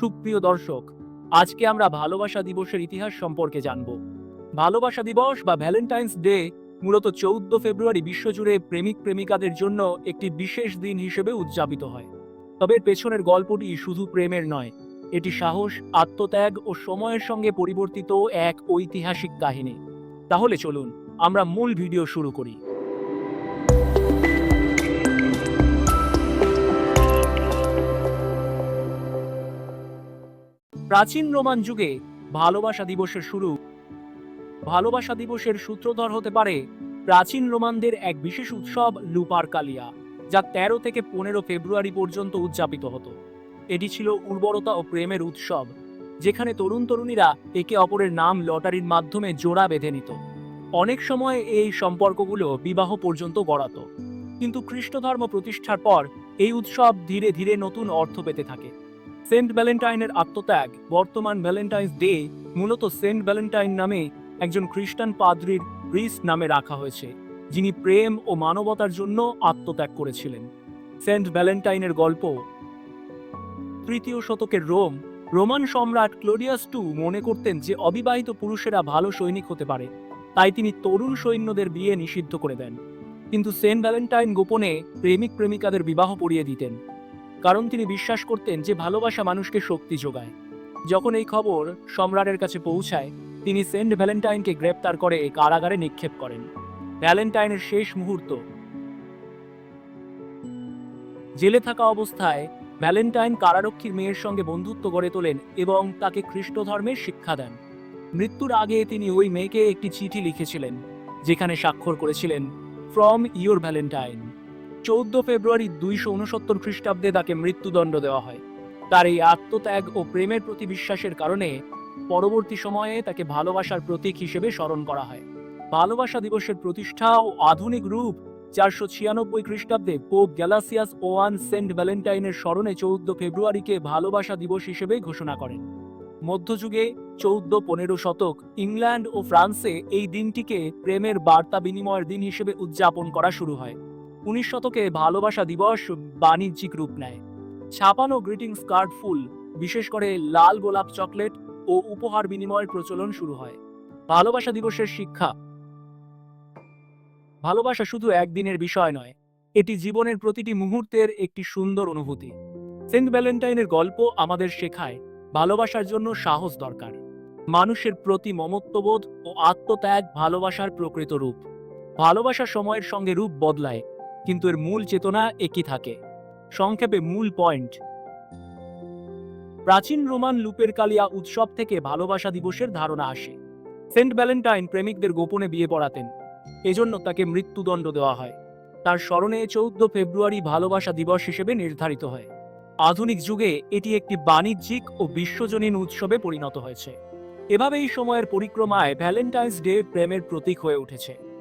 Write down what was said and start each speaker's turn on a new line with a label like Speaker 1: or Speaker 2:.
Speaker 1: সুপ্রিয় দর্শক, আজকে আমরা ভালোবাসা দিবসের ইতিহাস সম্পর্কে জানব। ভালোবাসা দিবস বা ভ্যালেন্টাইন্স ডে মূলত চৌদ্দ ফেব্রুয়ারি বিশ্বজুড়ে প্রেমিক প্রেমিকাদের জন্য একটি বিশেষ দিন হিসেবে উদযাপিত হয়। তবে পেছনের গল্পটি শুধু প্রেমের নয়, এটি সাহস, আত্মত্যাগ ও সময়ের সঙ্গে পরিবর্তিত এক ঐতিহাসিক কাহিনী। তাহলে চলুন, আমরা মূল ভিডিও শুরু করি। প্রাচীন রোমান যুগে ভালোবাসা দিবসের শুরু। ভালোবাসা দিবসের সূত্রধর হতে পারে প্রাচীন রোমানদের এক বিশেষ উৎসব লুপার কালিয়া যা তেরো থেকে পনেরো ফেব্রুয়ারি পর্যন্ত উদযাপিত হতো। এটি ছিল উর্বরতা ও প্রেমের উৎসব, যেখানে তরুণ তরুণীরা একে অপরের নাম লটারির মাধ্যমে জোড়া বেঁধে নিত। অনেক সময় এই সম্পর্কগুলো বিবাহ পর্যন্ত গড়াত। কিন্তু খ্রিস্ট ধর্ম প্রতিষ্ঠার পর এই উৎসব ধীরে ধীরে নতুন অর্থ পেতে থাকে। সেন্ট ভ্যালেন্টাইনের আত্মত্যাগ, বর্তমান ভ্যালেন্টাইন্স ডে মূলত সেন্ট ভ্যালেন্টাইন নামে একজন খ্রিস্টান পাদ্রির গ্রিস নামে রাখা হয়েছে, যিনি প্রেম ও মানবতার জন্য আত্মত্যাগ করেছিলেন। সেন্ট ভ্যালেন্টাইনের গল্প তৃতীয় শতকের রোম, রোমান সম্রাট ক্লোডিয়াস টু মনে করতেন যে অবিবাহিত পুরুষেরা ভালো সৈনিক হতে পারে, তাই তিনি তরুণ সৈন্যদের বিয়ে নিষিদ্ধ করে দেন। কিন্তু সেন্ট ভ্যালেন্টাইন গোপনে প্রেমিক প্রেমিকাদের বিবাহ পড়িয়ে দিতেন। কারণ তিনি বিশ্বাস করতেন যে ভালোবাসা মানুষকে শক্তি যোগায়। যখন এই খবর সম্রাটের কাছে পৌঁছায়, তিনি সেন্ট ভ্যালেন্টাইনকে গ্রেপ্তার করে কারাগারে নিক্ষেপ করেন। ভ্যালেন্টাইনের শেষ মুহূর্ত। জেলে থাকা অবস্থায় ভ্যালেন্টাইন কারারক্ষীর মেয়ের সঙ্গে বন্ধুত্ব গড়ে তোলেন এবং তাকে খ্রিস্ট ধর্মের শিক্ষা দেন। মৃত্যুর আগে তিনি ওই মেয়েকে একটি চিঠি লিখেছিলেন, যেখানে স্বাক্ষর করেছিলেন, ফ্রম ইয়োর ভ্যালেন্টাইন। চৌদ্দ ফেব্রুয়ারি দুইশো উনসত্তর খ্রিস্টাব্দে তাকে মৃত্যুদণ্ড দেওয়া হয়। তার এই আত্মত্যাগ ও প্রেমের প্রতি বিশ্বাসের কারণে পরবর্তী সময়ে তাকে ভালোবাসার প্রতীক হিসেবে স্মরণ করা হয়। ভালোবাসা দিবসের প্রতিষ্ঠা ও আধুনিক রূপ চারশো ছিয়ানব্বই খ্রিস্টাব্দে পোপ গ্যালাসিয়াস ওয়ান সেন্ট ভ্যালেন্টাইনের স্মরণে চৌদ্দ ফেব্রুয়ারিকে ভালোবাসা দিবস হিসেবে ঘোষণা করেন। মধ্যযুগে চৌদ্দ পনেরো শতক ইংল্যান্ড ও ফ্রান্সে এই দিনটিকে প্রেমের বার্তা বিনিময়ের দিন হিসেবে উদযাপন করা শুরু হয়। উনিশ শতকে ভালোবাসা দিবস বাণিজ্যিক রূপ নেয়। ছাপানো গ্রিটিংস কার্ড ফুল, বিশেষ করে লাল গোলাপ চকলেট ও উপহার বিনিময়ের প্রচলন শুরু হয়। ভালোবাসা দিবসের শিক্ষা। ভালোবাসা শুধু একদিনের বিষয় নয়, এটি জীবনের প্রতিটি মুহূর্তের একটি সুন্দর অনুভূতি। সেন্ট ভ্যালেন্টাইনের গল্প আমাদের শেখায়, ভালোবাসার জন্য সাহস দরকার। মানুষের প্রতি মমত্ববোধ ও আত্মত্যাগ ভালোবাসার প্রকৃত রূপ। ভালোবাসা সময়ের সঙ্গে রূপ বদলায় কিন্তু এর মূল চেতনা একই থাকে। সংক্ষেপে মূল পয়েন্ট। প্রাচীন রোমান লুপের কালিয়া উৎসব থেকে ভালোবাসা দিবসের ধারণা আসে। সেন্ট ভ্যালেন্টাইন প্রেমিকদের গোপনে বিয়ে পড়াতেন। এজন্য তাকে মৃত্যুদণ্ড দেওয়া হয়। তার স্মরণে চৌদ্দ ফেব্রুয়ারি ভালোবাসা দিবস হিসেবে নির্ধারিত হয়। আধুনিক যুগে এটি একটি বাণিজ্যিক ও বিশ্বজনীন উৎসবে পরিণত হয়েছে। এভাবে এই সময়ের পরিক্রমায় ভ্যালেন্টাইন্স ডে প্রেমের প্রতীক হয়ে উঠেছে।